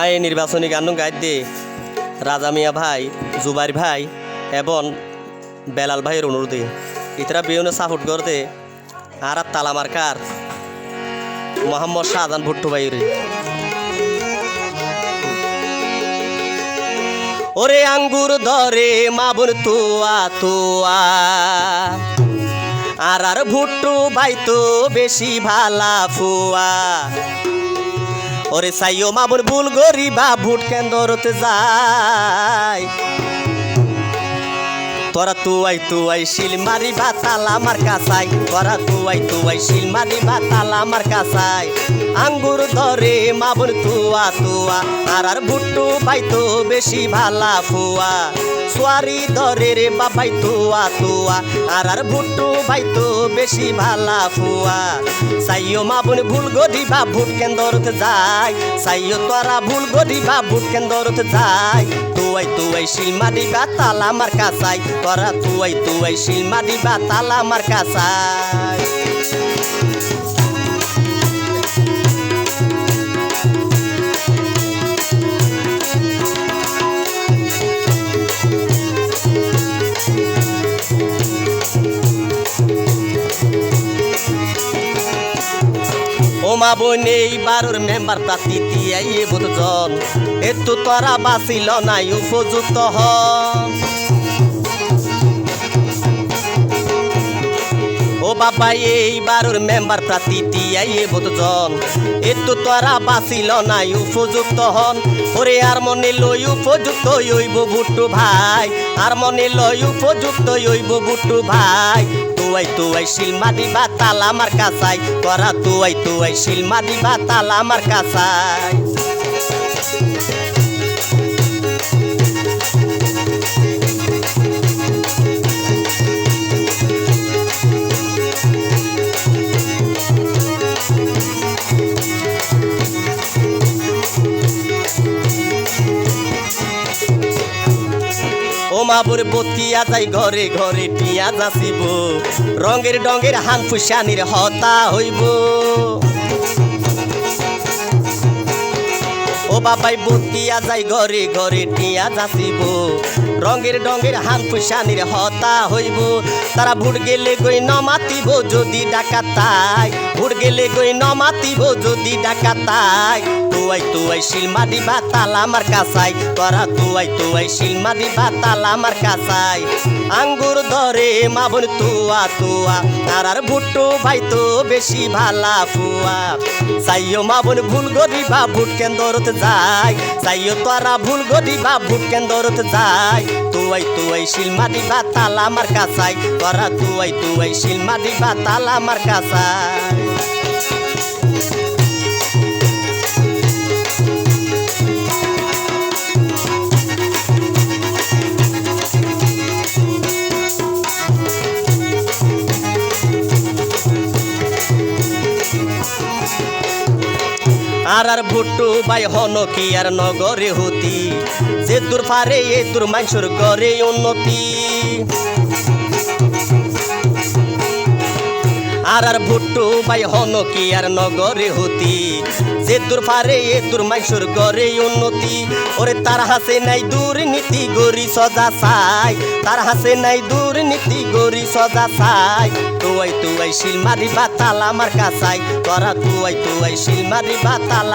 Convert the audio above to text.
I নির্বাচনী গান গাইতে রাজা মিয়া ভাই, জুবাইর ভাই এবং বেলাল ভাইয়ের অনুরোধে। ইতরা বিয়নে সাপোর্ট করতে আর আর তালা মার্কার মোহাম্মদ শাহজান ভুট্টু ভাইয়ের ওরে আঙ্গুর ধরে মাবুর তুয়া তুয়া, আর আর ভুট্টু ভাই তো বেশি ভালা ফুয়া। ওরে সাইও মামুর ভুল গরিবা ভুট কেন্দ্রতে যায় তোরা তুয়াই তুয়াই শিল মারিবা, তালা আমার কাছাই তোরা তুয়াই তুয়াই শিল মারিবা, তালা আমার কাছাই আঙ্গুর ধরে মাবুর তুয়া তুয়া, আর আর ভুট্টু ভাই তো বেশি ভালা ফুয়া। সোয়ারি ধরে রে বাবাই তুয়া তুয়া, আর আর ভুট্টু ভাই তো বেশি ভালা ফুয়া। সাইও মাবুন ভুল গদিবা ভুট কেন্দ্রতে যায় সাইও তোরা ভুল গদিবা ভুট কেন্দ্রতে যায় তুয়াই তুয়াই শিল মারিবা তালা আমার কাছাই তোরা তুয়াই তুয়াই শিল মারিবা তালা আমার কাছাই ও মা বোন এইবারর মেম্বার প্রার্থী দিয়াই বুধজন এতো তোরা বাঁচিল নাই উপযুক্ত হন। ও বাবা এই বারোর মেম্বার প্রার্থী দিয়াই বুধজন এতো তোরা বাঁচিল নাই, উপযুক্ত হন। ওরে আর মনে লই উপযুক্ত হইব বুট্টু ভাই। আর মনে লই উপযুক্ত হইব বুট্টু ভাই। তুয়াই তুয়াই শিলমা দিবা তালা আমার কাছাই। তোরা তুয়াই তুয়াই শিলমা দিবা তাল আমার কাছাই। ও মাবুর বতিয়া যাই ঘরে ঘরে টিয়া যাচিব। রঙের ডঙের হান ফুসানির হতা হইব। ও বাবাই বতিয়া যাই ঘরে ঘরে টিয়া যাচিব। রঙের ডঙের হান ফুসানির হতা হইব। তারা ভুট গেলে গই নমাতিব যদি ডাকাতাই। ভুট গেলে গই নমাতিব যদি ডাকাতাই। তুয়াই তুয়াই শিলমা দিবা তালা আমার কাছাই। তোরা তুয়াই তুয়াই শিলমা দিবা তালা আমার কাছাই। আঙ্গুর ধরে মাবন তুয়া তুয়া। আর আর ভুট্টু ভাই তো বেশি ভালা ফুয়া। চাইও মাবন ভুল গরিবা ভুট কেন্দ্রতে যায়। চাইও তোরা ভুল গরিবা ভুট কেন্দ্রতে যায়। তুয়াই তুয়াই শিলমা দিবা তালা আমার কাছাই। তোরা তুয়াই তুয়াই শিলমা দিবা তালা আমার কাছাই। আর আর ভুট্টু বাই হনকি আর নগরে হতি? যে তোর পারে এ তোর মানুষের গরে উন্নতি। আর ভুট্টু ভাই হন কি আর নগরে হতি? যে তোর পারে এ তোর মাইসুর গড়ে উন্নতি। ওরে তার হাসে নাই দুর্নীতি গরি সজা সাই তার হাসে নাই দুর্নীতি গরি সজা সাই তুই তুয়াই শিল মারিবা, তালা আমার কাছাই তোরা তুয়াই তুয়াই শিল মারিবা, তালা